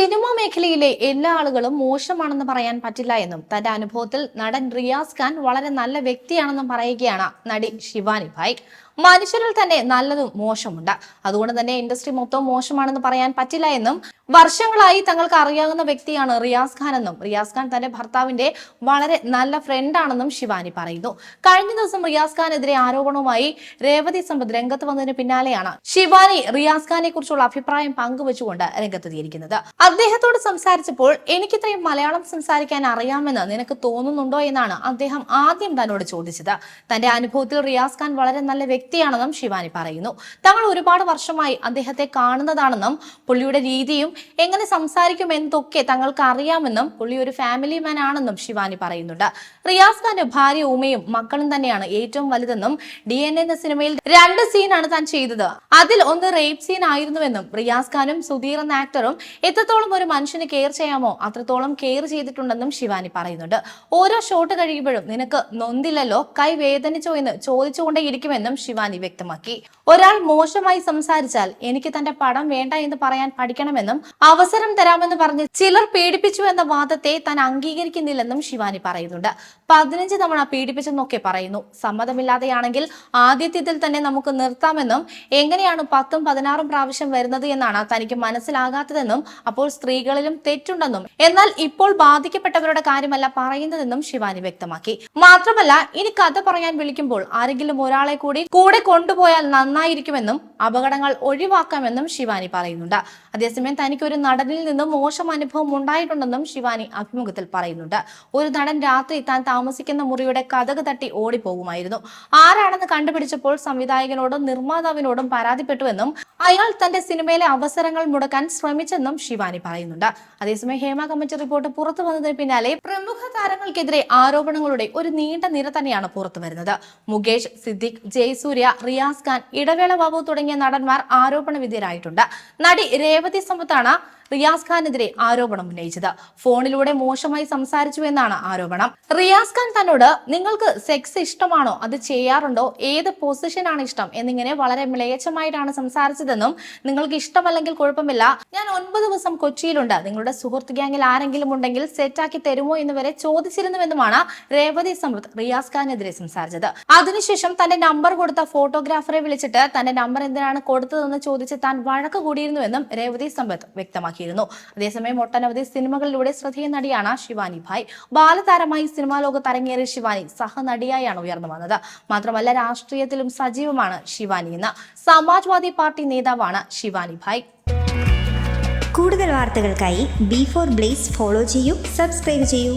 Cinema മേഖലയിലെ എല്ലാ ആളുകളും മോശമാണെന്ന് പറയാൻ പറ്റില്ല എന്നും തന്റെ അനുഭവത്തിൽ നടൻ റിയാസ് ഖാൻ വളരെ നല്ല വ്യക്തിയാണെന്നും പറയുകയാണ് നടി ശിവാനി ഭായ്. മനുഷ്യരിൽ തന്നെ നല്ലതും മോശമുണ്ട്. അതുകൊണ്ട് തന്നെ ഇൻഡസ്ട്രി മൊത്തം മോശമാണെന്ന് പറയാൻ പറ്റില്ല എന്നും വർഷങ്ങളായി തങ്ങൾക്ക് അറിയാവുന്ന വ്യക്തിയാണ് റിയാസ് ഖാൻ എന്നും. റിയാസ് ഖാൻ തന്റെ ഭർത്താവിന്റെ വളരെ നല്ല ഫ്രണ്ടാണെന്നും ശിവാനി പറയുന്നു. കഴിഞ്ഞ ദിവസം റിയാസ് ഖാനെതിരെ ആരോപണവുമായി രേവതി സമ്പത്ത് രംഗത്ത് വന്നതിന് പിന്നാലെയാണ് ശിവാനി റിയാസ് ഖാനെ കുറിച്ചുള്ള അഭിപ്രായം പങ്കുവച്ചുകൊണ്ട് രംഗത്തെത്തിയിരിക്കുന്നത്. അദ്ദേഹത്തോട് സംസാരിച്ചപ്പോൾ എനിക്കിത്രയും മലയാളം സംസാരിക്കാൻ അറിയാമെന്ന് നിനക്ക് തോന്നുന്നുണ്ടോ എന്നാണ് അദ്ദേഹം ആദ്യം തന്നോട് ചോദിച്ചത്. തന്റെ അനുഭവത്തിൽ റിയാസ് ഖാൻ വളരെ നല്ല വ്യക്തിയാണെന്നും ശിവാനി പറയുന്നു. തങ്ങൾ ഒരുപാട് വർഷമായി അദ്ദേഹത്തെ കാണുന്നതാണെന്നും പുള്ളിയുടെ രീതിയും എങ്ങനെ സംസാരിക്കും സംസാരിക്കുമെന്നതൊക്കെ തങ്ങൾക്ക് അറിയാമെന്നും പുള്ളി ഒരു ഫാമിലി മാൻ ആണെന്നും ശിവാനി പറയുന്നുണ്ട്. റിയാസ് ഖാന്റെ ഭാര്യ ഉമയും മക്കളും തന്നെയാണ് ഏറ്റവും വലുതെന്നും ഡി എൻ എന്ന സിനിമയിൽ രണ്ട് സീനാണ് താൻ ചെയ്തത്. അതിൽ ഒന്ന് റേപ്പ് സീൻ ആയിരുന്നുവെന്നും റിയാസ് ഖാനും സുധീർ എന്ന ആക്ടറും എത്രത്തോളം ഒരു മനുഷ്യന് കെയർ ചെയ്യാമോ അത്രത്തോളം കെയർ ചെയ്തിട്ടുണ്ടെന്നും ശിവാനി പറയുന്നുണ്ട്. ഓരോ ഷോട്ട് കഴിയുമ്പോഴും നിനക്ക് നൊന്തില്ലല്ലോ കൈ വേദനിച്ചോ എന്ന് ചോദിച്ചുകൊണ്ടേയിരിക്കുമെന്നും ശിവാനി വ്യക്തമാക്കി. ഒരാൾ മോശമായി സംസാരിച്ചാൽ എനിക്ക് തന്റെ പടം വേണ്ട എന്ന് പറയാൻ പഠിക്കണമെന്നും അവസരം തരാമെന്ന് പറഞ്ഞ് ചിലർ പീഡിപ്പിച്ചു എന്ന വാദത്തെ താൻ അംഗീകരിക്കുന്നില്ലെന്നും ശിവാനി പറയുന്നുണ്ട്. പതിനഞ്ച് തവണ പീഡിപ്പിച്ചെന്നൊക്കെ പറയുന്നു. സമ്മതമില്ലാതെയാണെങ്കിൽ ആദ്യത്തിൽ തന്നെ നമുക്ക് നിർത്താമെന്നും എങ്ങനെയാണ് പത്തും പതിനാറും പ്രാവശ്യം വരുന്നത് എന്നാണ് തനിക്ക് മനസ്സിലാകാത്തതെന്നും അപ്പോൾ സ്ത്രീകളിലും തെറ്റുണ്ടെന്നും എന്നാൽ ഇപ്പോൾ ബാധിക്കപ്പെട്ടവരുടെ കാര്യമല്ല പറയുന്നതെന്നും ശിവാനി വ്യക്തമാക്കി. മാത്രമല്ല ഇനി കഥ പറയാൻ വിളിക്കുമ്പോൾ ആരെങ്കിലും ഒരാളെ കൂടി കൂടെ കൊണ്ടുപോയാൽ നന്നായിരിക്കുമെന്നും അപകടങ്ങൾ ഒഴിവാക്കാമെന്നും ശിവാനി പറയുന്നുണ്ട്. അതേസമയം തനിക്ക് ഒരു നടനിൽ നിന്നും മോശം അനുഭവം ഉണ്ടായിട്ടുണ്ടെന്നും ശിവാനി അഭിമുഖത്തിൽ പറയുന്നുണ്ട്. ഒരു നടൻ രാത്രി താൻ താമസിക്കുന്ന മുറിയുടെ കഥക് തട്ടി ഓടിപ്പോകുമായിരുന്നു. ആരാണെന്ന് കണ്ടുപിടിച്ചപ്പോൾ സംവിധായകനോടും നിർമ്മാതാവിനോടും പരാതിപ്പെട്ടുവെന്നും അയാൾ തന്റെ സിനിമയിലെ അവസരങ്ങൾ മുടക്കാൻ ശ്രമിച്ചെന്നും ശിവാനി പറയുന്നുണ്ട്. അതേസമയം ഹേമ കമ്മിറ്റി റിപ്പോർട്ട് പുറത്തു വന്നതിന് പിന്നാലെ പ്രമുഖ താരങ്ങൾക്കെതിരെ ആരോപണങ്ങളുടെ ഒരു നീണ്ട നിര തന്നെയാണ് പുറത്തു വരുന്നത്. മുകേഷ് സിദ്ദിഖ് ജയസൂര്യ റിയാസ് ഖാൻ ഇടവേള ബാബു തുടങ്ങിയ നടന്മാർ ആരോപണ വിധേയരായിട്ടുണ്ട് നടി രേവതി സമ്പത്താണ് റിയാസ് ഖാനെതിരെ ആരോപണം ഉന്നയിച്ചത്. ഫോണിലൂടെ മോശമായി സംസാരിച്ചു എന്നാണ് ആരോപണം. റിയാസ് ഖാൻ തന്നോട് നിങ്ങൾക്ക് സെക്സ് ഇഷ്ടമാണോ? അത് ചെയ്യാറുണ്ടോ? ഏത് പൊസിഷനാണ് ഇഷ്ടം? എന്നിങ്ങനെ വളരെ മ്ലേച്ഛമായിട്ടാണ് സംസാരിച്ചതെന്നും നിങ്ങൾക്ക് ഇഷ്ടമല്ലെങ്കിൽ കുഴപ്പമില്ല. ഞാൻ ഒൻപത് ദിവസം കൊച്ചിയിലുണ്ട്. നിങ്ങളുടെ സുഹൃത്ത് ഗ്യാങ്ങിൽ ആരെങ്കിലും ഉണ്ടെങ്കിൽ സെറ്റാക്കി തരുമോ എന്ന് വരെ ചോദിച്ചിരുന്നുവെന്നുമാണ് രേവതി സമൃദ്ധ് റിയാസ് ഖാനെതിരെ സംസാരിച്ചത്. അതിനുശേഷം തന്റെ നമ്പർ കൊടുത്ത ഫോട്ടോഗ്രാഫറെ വിളിച്ചിട്ട് തന്റെ നമ്പർ എന്തിനാണ് കൊടുത്തതെന്ന് ചോദിച്ച് താൻ വഴക്ക് കൂടിയിരുന്നുവെന്നും രേവതി സമ്പത്ത് വ്യക്തമാക്കിയിരുന്നു അതേസമയം ഒട്ടനവധി സിനിമകളിലൂടെ ശ്രദ്ധേയ നടിയാണ് ശിവാനി ഭായ്. ബാലതാരമായി സിനിമാ ലോകത്ത് അരങ്ങേറിയ ശിവാനി സഹനടിയായാണ് ഉയർന്നു വന്നത്. മാത്രമല്ല രാഷ്ട്രീയത്തിലും സജീവമാണ് ശിവാനി എന്ന. സമാജ്വാദി പാർട്ടി നേതാവാണ് ശിവാനി ഭായ്. കൂടുതൽ വാർത്തകൾക്കായി ബി ഫോർ ബ്ലേസ് ഫോളോ ചെയ്യൂ സബ്സ്ക്രൈബ് ചെയ്യൂ.